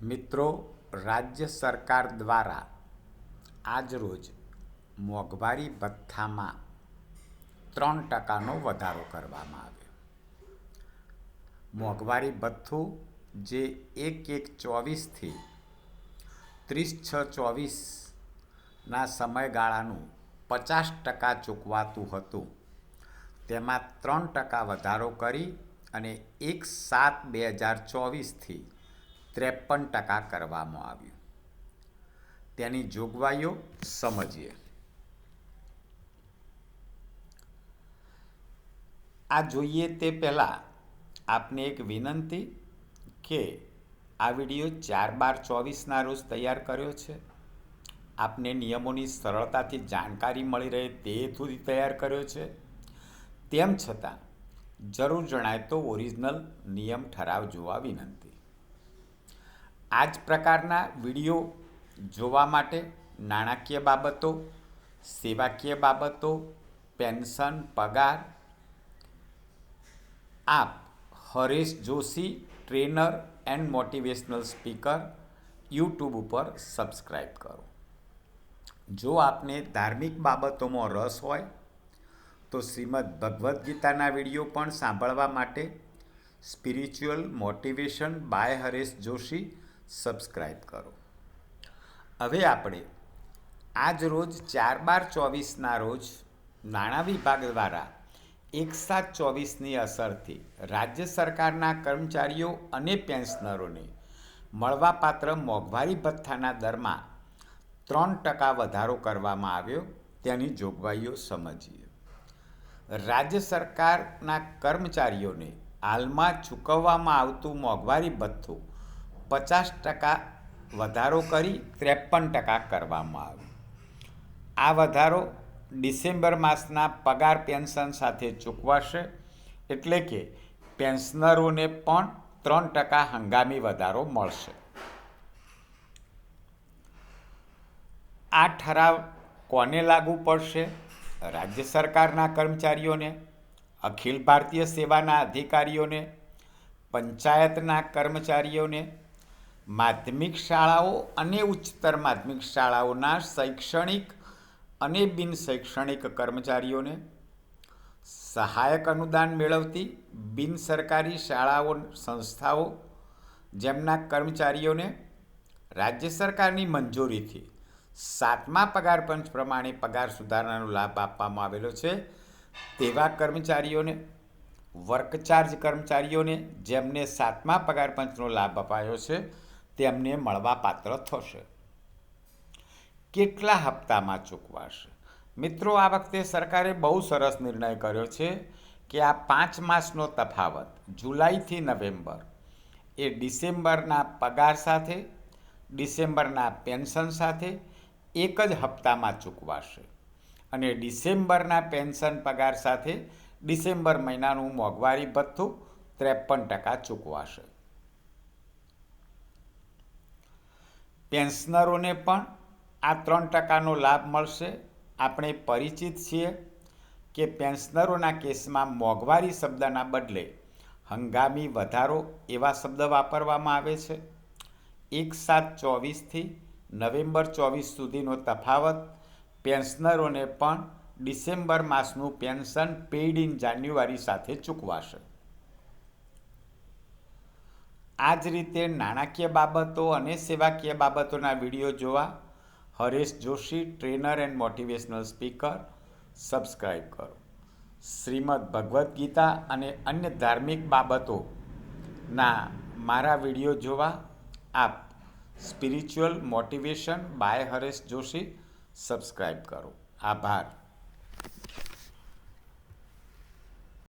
મિત્રો, રાજ્ય સરકાર દ્વારા આજરોજ મોંઘવારી ભથ્થામાં ત્રણ ટકાનો વધારો કરવામાં આવ્યો. મોંઘવારી ભથ્થું જે એક એક ચોવીસથી ત્રીસ છ ચોવીસના સમયગાળાનું પચાસ ટકા ચૂકવાતું હતું. તેમાં ત્રણ ટકા વધારો કરી અને એક સાત બે હજાર ચોવીસથી ત્રેપન ટકા કરવામાં આવ્યું. તેની જોગવાઈઓ સમજીએ. આ જોઈએ તે પહેલાં આપને એક વિનંતી કે આ વીડિયો ચાર બાર ચોવીસના રોજ તૈયાર કર્યો છે. આપને નિયમોની સરળતાથી જાણકારી મળી રહે તે હેતુથી તૈયાર કર્યો છે. તેમ છતાં જરૂર જણાય તો ઓરિજિનલ નિયમ ઠરાવ જોવા વિનંતી. આ જ પ્રકારના વીડિયો જોવા માટે નાણાકીય બાબતો, સેવાકીય બાબતો, પેન્શન, પગાર, આપ Haresh Joshi, trainer and motivational speaker, YouTube ઉપર સબસ્ક્રાઈબ કરો. જો આપને ધાર્મિક બાબતોમાં રસ હોય, તો શ્રીમદ ભગવદ્ ગીતાના વીડિયો પણ સાંભળવા માટે spiritual motivation by Haresh Joshi subscribe કરો. હવે આપણે આજ રોજ ચાર બાર ચોવીસના રોજ નાણાં વિભાગ દ્વારા એક સાત ચોવીસની અસરથી રાજ્ય સરકારના કર્મચારીઓ અને પેન્શનરોને મળવાપાત્ર મોંઘવારી ભથ્થાના દરમાં ત્રણ ટકા વધારો કરવામાં આવ્યો. તેની જોગવાઈઓ સમજીએ. રાજ્ય સરકારના કર્મચારીઓને હાલમાં ચૂકવવામાં આવતું મોંઘવારી ભથ્થું પચાસ ટકા વધારો કરી ત્રેપન ટકા કરવામાં આવ્યો. આ વધારો ડિસેમ્બર માસના પગાર પેન્શન સાથે ચૂકવાશે એટલે કે પેન્શનરોને પણ ત્રણ ટકા હંગામી વધારો મળશે. આ ઠરાવ કોને લાગુ પડશે? રાજ્ય સરકારના કર્મચારીઓને, અખિલ ભારતીય સેવાના અધિકારીઓને, પંચાયતના કર્મચારીઓને માધ્યમિક શાળાઓ અને ઉચ્ચતર માધ્યમિક શાળાઓના શૈક્ષણિક અને બિન શૈક્ષણિક કર્મચારીઓને સહાયક અનુદાન મેળવતી બિન સરકારી શાળાઓ સંસ્થાઓ જેમના કર્મચારીઓને રાજ્ય સરકારની મંજૂરીથી સાતમા પગાર પંચ પ્રમાણે પગાર સુધારણાનો લાભ આપવામાં આવેલો છે. તેવા કર્મચારીઓને વર્ક ચાર્જ કર્મચારીઓને જેમને સાતમા પગાર પંચનો લાભ અપાયો છે તેમને મળવાપાત્ર થશે. કેટલા હપ્તામાં ચૂકવાશે? મિત્રો, આ વખતે સરકારે બહુ સરસ નિર્ણય કર્યો છે કે આ પાંચ માસનો તફાવત, જુલાઈથી નવેમ્બર, એ ડિસેમ્બરના પગાર સાથે, ડિસેમ્બરના પેન્શન સાથે એક જ હપ્તામાં ચૂકવાશે. અને ડિસેમ્બરના પેન્શન પગાર સાથે ડિસેમ્બર મહિનાનું મોંઘવારી ભથ્થું ત્રેપન ટકા ચૂકવાશે. પેન્શનરોને પણ આ ત્રણ ટકાનો લાભ મળશે. આપણે પરિચિત છીએ કે પેન્શનરોના કેસમાં મોંઘવારી શબ્દના બદલે હંગામી વધારો એવા શબ્દ વાપરવામાં આવે છે. એક સાત ચોવીસથી નવેમ્બર ચોવીસ સુધીનો તફાવત, પેન્શનરોને પણ ડિસેમ્બર માસનું પેન્શન પેઇડ ઇન જાન્યુઆરી સાથે ચૂકવાશે. આ જ રીતે નાણાકીય બાબતો અને સેવાકીય બાબતોના વીડિયો જોવા Haresh Joshi, trainer and motivational speaker. Subscribe કરો. શ્રીમદ ભગવદ્ ગીતા અને અન્ય ધાર્મિક બાબતોના મારા વીડિયો જોવા આપ spiritual motivation by Haresh Joshi. Subscribe કરો. આભાર.